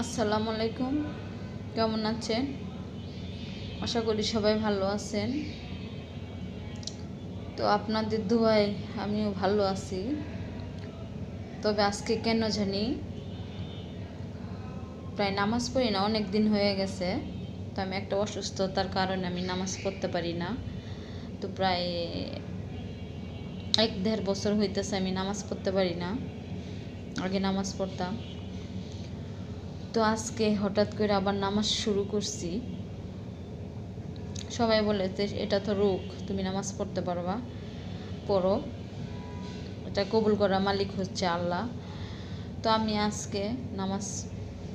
আসসালামু আলাইকুম। কেমন আছেন? আশা করি সবাই ভালো আছেন। তো আপনাদের দোয়ায় আমিও ভালো আছি। তবে আজকে কেন জানি প্রায় নামাজ পড়ি না, অনেক দিন হয়ে গেছে। তো আমি একটা অসুস্থতার কারণে আমি নামাজ পড়তে পারি না। তো প্রায় এক দেড় বছর হইতেছে আমি নামাজ পড়তে পারি না। আগে নামাজ পড়তাম। তো আজকে হঠাৎ করে আবার নামাজ শুরু করছি। সবাই বলে যে, এটা তো রোগ, তুমি নামাজ পড়তে পারবা, পড়ো। এটা কবুল করা মালিক হচ্ছে আল্লাহ। তো আমি আজকে নামাজ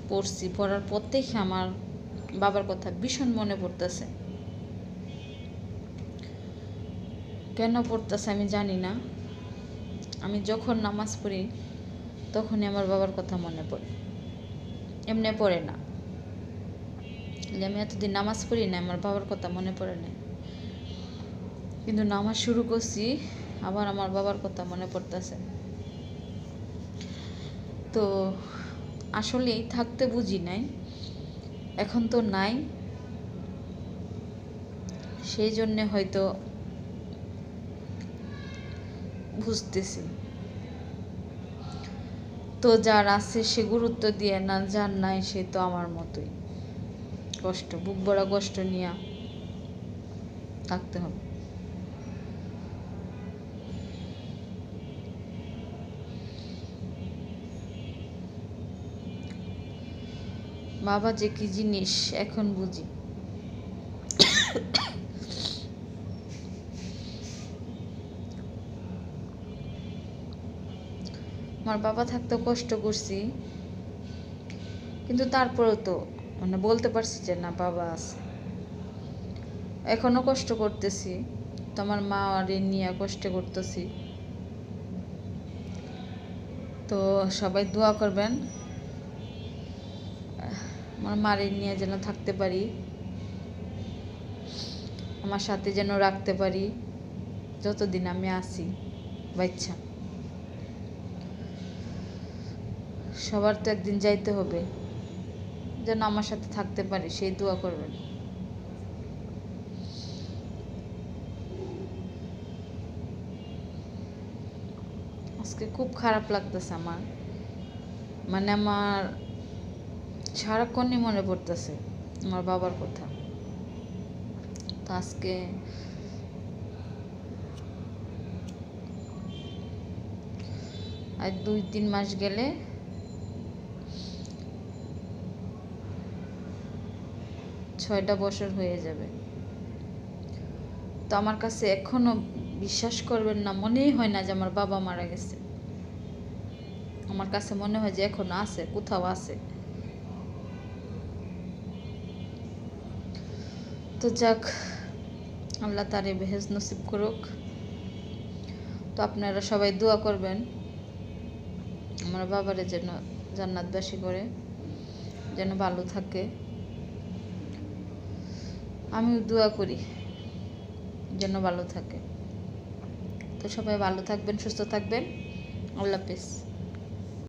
পড়ছি, পড়ার পর থেকে আমার বাবার কথা ভীষণ মনে পড়তেছে। কেন পড়তেছে আমি জানি না। আমি যখন নামাজ পড়ি, তখনই আমার বাবার কথা মনে পড়ে। এমনি পড়ে না। যে আমি এতদিন নামাজ পড়ি না আমার বাবার কথা মনে পড়ে না কিন্তু নামাজ শুরু করছি, আবার আমার বাবার কথা মনে পড়তেছে। তো আসলেই থাকতে বুঝি নাই, এখন তো নাই। সেই জন্যে হয়তো বুঝতেছি। তো যার আছে সে গুরুত্ব দিয়ে না, যার নাই সে তো আমার মতোই। কষ্ট, বুক বড়া কষ্ট নিয়ে থাকতে হবে। বাবা যে কি জিনিস, এখন বুঝি। আমার বাবা থাকতে কষ্ট করছি। কিন্তু তারপরেও তো মানে বলতে পারছি যে না, বাবা আছে। এখনও কষ্ট করতেছি। তো আমার মা আর নিয়ে কষ্ট করতেছি। তো সবাই দোয়া করবেন। আমার মারে নিয়ে যেন থাকতে পারি। আমার সাথে যেন রাখতে পারি। যতদিন আমি আসি বাচ্চা। সবার তো একদিন যাইতে হবে। যেন আমার সাথে থাকতে পারে সেই দোয়া করবেন। আজকে খুব খারাপ লাগতেছে আমার। মানে আমার সারাক্ষণই মনে পড়তেছে আমার বাবার কথা। তো আজকে আর দুই তিন মাস গেলে ছয়টা বছর হয়ে যাবে। তো আমার কাছে এখনও বিশ্বাস করবেন না, মনেই হয় না যে আমার বাবা মারা গেছে। আমার কাছে মনে হয় যে এখনও আছে, কোথাও আছে। তো যাক, আল্লাহ তার তারে বেহেজ নসিব করুক। তো আপনারা সবাই দোয়া করবেন, আমার বাবারে যেন জান্নাতবাসী করে, যেন ভালো থাকে। আমিও দোয়া করি যেন ভালো থাকে। তো সবাই ভালো থাকবেন সুস্থ থাকবেন। আল্লাহ হাফিজ।